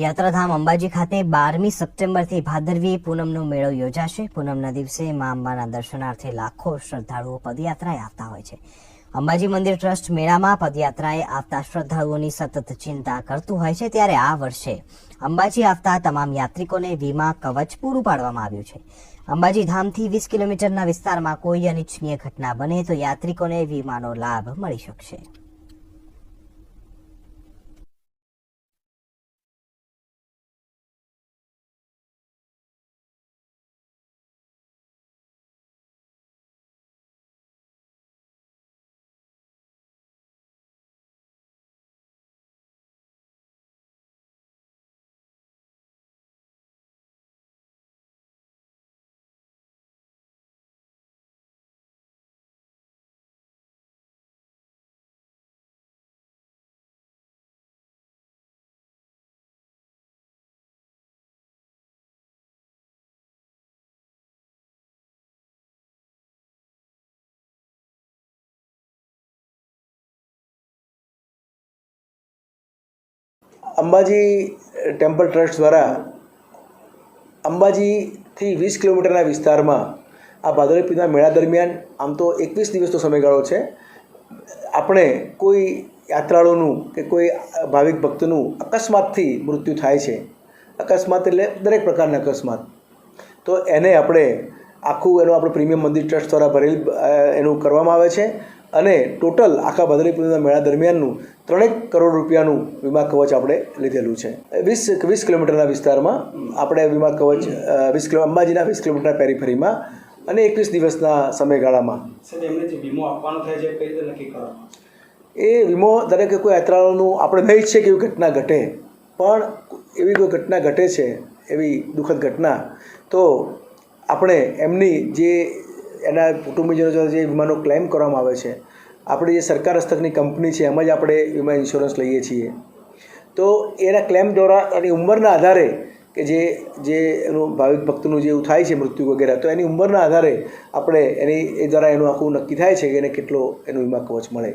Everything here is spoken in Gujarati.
યાત્રાધામ અંબાજી ખાતે બારમી સપ્ટેમ્બરથી ભાદરવી પૂનમનો મેળો યોજાશે. પૂનમના દિવસે મા અંબાના દર્શનાર્થે લાખો શ્રદ્ધાળુઓ પદયાત્રાએ આવતા હોય છે. અંબાજી મંદિર ટ્રસ્ટ મેળામાં પદયાત્રાએ આવતા શ્રદ્ધાળુઓની સતત ચિંતા કરતું હોય છે ત્યારે આ વર્ષે અંબાજી આવતા તમામ યાત્રિકોને વીમા કવચ પૂરું પાડવામાં આવ્યું છે. અંબાજી ધામથી વીસ કિલોમીટરના વિસ્તારમાં કોઈ અનિચ્છનીય ઘટના બને તો યાત્રિકોને વીમાનો લાભ મળી શકશે. અંબાજી ટેમ્પલ ટ્રસ્ટ દ્વારા અંબાજીથી વીસ કિલોમીટરના વિસ્તારમાં આ ભાદરવી પૂનમના મેળા દરમિયાન આમ તો એકવીસ દિવસનો સમયગાળો છે. આપણે કોઈ યાત્રાળુનું કે કોઈ ભાવિક ભક્તનું અકસ્માતથી મૃત્યુ થાય છે. અકસ્માત એટલે દરેક પ્રકારના અકસ્માત. તો એને આપણે આખું એનું આપણે પ્રીમિયમ મંદિર ટ્રસ્ટ દ્વારા ભરેલ એનું કરવામાં આવે છે. અને ટોટલ આખા ભાદરવી મેળા દરમિયાનનું ત્રણેક કરોડ રૂપિયાનું વીમા કવચ આપણે લીધેલું છે. વીસ વીસ કિલોમીટરના વિસ્તારમાં આપણે વીમા કવચ વીસ કિલો અંબાજીના વીસ કિલોમીટરના પેરીફરીમાં અને એકવીસ દિવસના સમયગાળામાં. જે વીમો આપવાનો થાય છે એ કઈ રીતે નક્કી કરવામાં એ વીમો દરેક કોઈ યાત્રાળુનું આપણે નહીં છે કે એવી ઘટના ઘટે પણ એવી કોઈ ઘટના ઘટે છે એવી દુઃખદ ઘટના તો આપણે એમની જે એના કુટુંબીજનો જો જે વીમાનો ક્લેમ કરવામાં આવે છે, આપણી જે સરકાર હસ્તકની કંપની છે, એમાં જ આપણે વીમા ઇન્સ્યોરન્સ લઈએ છીએ તો એના ક્લેમ દ્વારા એની ઉંમરના આધારે કે જે જે એનું ભાવિક ભક્તનું જે એવું થાય છે મૃત્યુ વગેરે, તો એની ઉંમરના આધારે આપણે એની, એ દ્વારા એનું આખું નક્કી થાય છે કે એને કેટલો એનું વીમા કવચ મળે.